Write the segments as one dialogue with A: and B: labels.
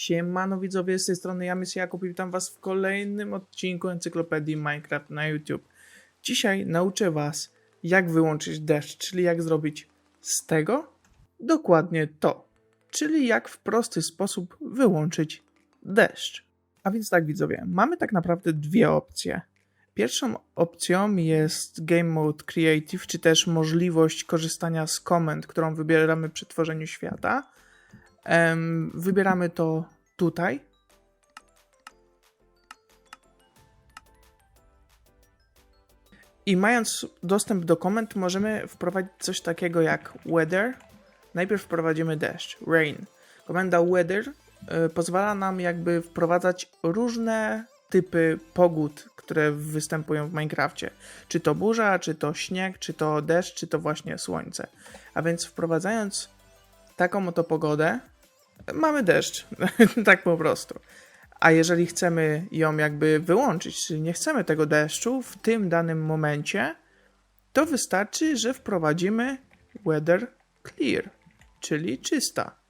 A: Siemano widzowie, z tej strony ja, Miss Jakub i witam was w kolejnym odcinku Encyklopedii Minecraft na YouTube. Dzisiaj nauczę was, jak wyłączyć deszcz, czyli jak zrobić z tego dokładnie to. Czyli jak w prosty sposób wyłączyć deszcz. A więc tak widzowie, mamy tak naprawdę dwie opcje. Pierwszą opcją jest Game Mode Creative, czy też możliwość korzystania z komend, którą wybieramy przy tworzeniu świata. Wybieramy to tutaj. I mając dostęp do komend, możemy wprowadzić coś takiego jak weather. Najpierw wprowadzimy deszcz, rain. Komenda weather y, pozwala nam jakby wprowadzać różne typy pogód, które występują w Minecrafcie. Czy to burza, czy to śnieg, czy to deszcz, czy to właśnie słońce. A więc wprowadzając taką oto pogodę, mamy deszcz, tak po prostu. A jeżeli chcemy ją jakby wyłączyć, czyli nie chcemy tego deszczu w tym danym momencie, to wystarczy, że wprowadzimy weather clear, czyli czysta.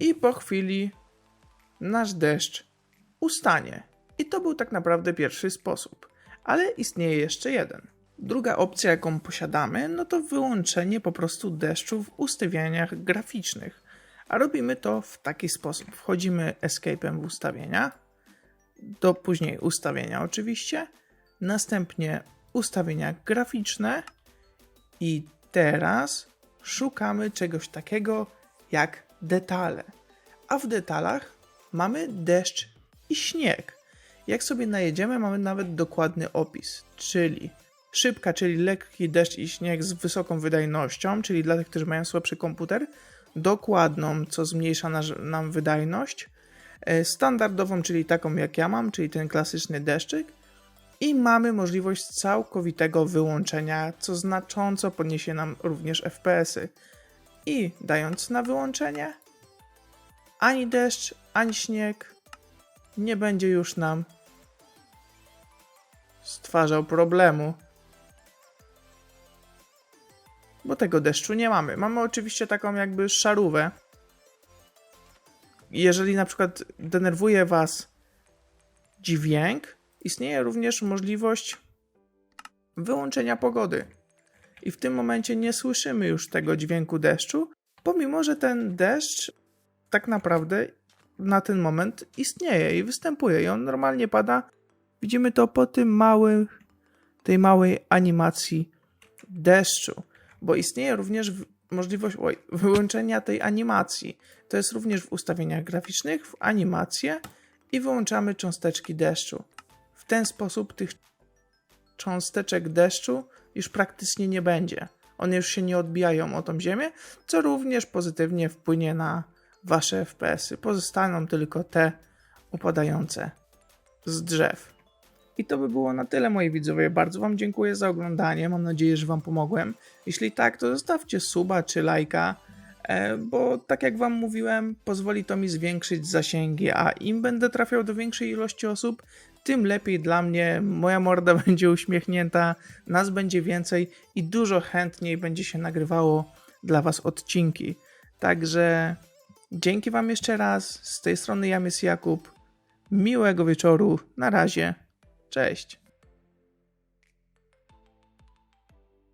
A: I po chwili nasz deszcz ustanie. I to był tak naprawdę pierwszy sposób. Ale istnieje jeszcze jeden. Druga opcja, jaką posiadamy, no to wyłączenie po prostu deszczu w ustawieniach graficznych. A robimy to w taki sposób. Wchodzimy escape'em w ustawienia, do później ustawienia oczywiście, następnie ustawienia graficzne i teraz szukamy czegoś takiego jak detale. A w detalach mamy deszcz i śnieg. Jak sobie najedziemy, mamy nawet dokładny opis, czyli szybka, czyli lekki deszcz i śnieg z wysoką wydajnością, czyli dla tych, którzy mają słabszy komputer, dokładną, co zmniejsza nasz, nam wydajność, e, standardową, czyli taką jak ja mam, czyli ten klasyczny deszczyk i mamy możliwość całkowitego wyłączenia, co znacząco podniesie nam również FPS-y. I dając na wyłączenie, ani deszcz, ani śnieg nie będzie już nam stwarzał problemu. Bo tego deszczu nie mamy. Mamy oczywiście taką jakby szarówę. Jeżeli na przykład denerwuje Was dźwięk, istnieje również możliwość wyłączenia pogody. I w tym momencie nie słyszymy już tego dźwięku deszczu, pomimo że ten deszcz tak naprawdę na ten moment istnieje i występuje i on normalnie pada. Widzimy to po tym małym, tej małej animacji deszczu, bo istnieje również możliwość wyłączenia tej animacji. To jest również w ustawieniach graficznych, w animację i wyłączamy cząsteczki deszczu. W ten sposób tych cząsteczek deszczu już praktycznie nie będzie. One już się nie odbijają o tą ziemię, co również pozytywnie wpłynie na wasze FPS-y. Pozostaną tylko te upadające z drzew. I to by było na tyle, moi widzowie. Bardzo Wam dziękuję za oglądanie. Mam nadzieję, że Wam pomogłem. Jeśli tak, to zostawcie suba czy lajka, e, bo tak jak Wam mówiłem, pozwoli to mi zwiększyć zasięgi, a im będę trafiał do większej ilości osób, tym lepiej dla mnie. Moja morda będzie uśmiechnięta, nas będzie więcej i dużo chętniej będzie się nagrywało dla Was odcinki. Także dzięki Wam jeszcze raz. Z tej strony Jamys Jakub. Miłego wieczoru. Na razie. Cześć.